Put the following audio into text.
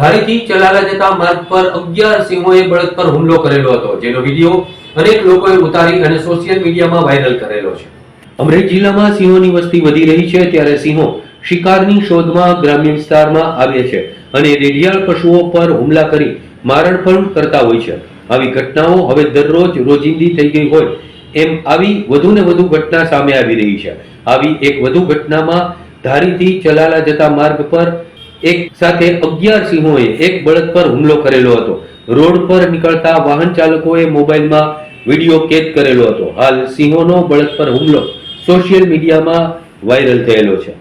ધારીથી ચલાલા જતા માર્ગ પર અગિયાર સિંહોએ બળદ પર હુમલો કરેલો હતો, જેનો વીડિયો અનેક લોકોએ ઉતારી અને સોશિયલ મીડિયામાં વાયરલ કરેલો છે. અમરેલી જિલ્લામાં સિંહોની વસ્તી વધી રહી છે, ત્યારે સિંહો શિકારની શોધમાં ગ્રામ્ય વિસ્તારમાં આવે છે અને રેડિયાળ પશુઓ પર હુમલા કરી મારણ પણ કરતા હોય છે. આવી ઘટનાઓ હવે દરરોજ રોજિંદી થઈ ગઈ હોય એમ આવી વધુ ને વધુ ઘટના સામે આવી રહી છે. આવી એક વધુ ઘટનામાં ધારીથી ચલાલા જતા માર્ગ પર એક સાથે અગિયાર સિંહોએ એક બળદ પર હુમલો કરેલો હતો. રોડ પર નીકળતા વાહન ચાલકોએ મોબાઈલમાં વીડિયો કેદ કરેલો હતો. હાલ સિંહોનો બળદ પર હુમલો સોશિયલ મીડિયામાં વાયરલ થયેલો છે.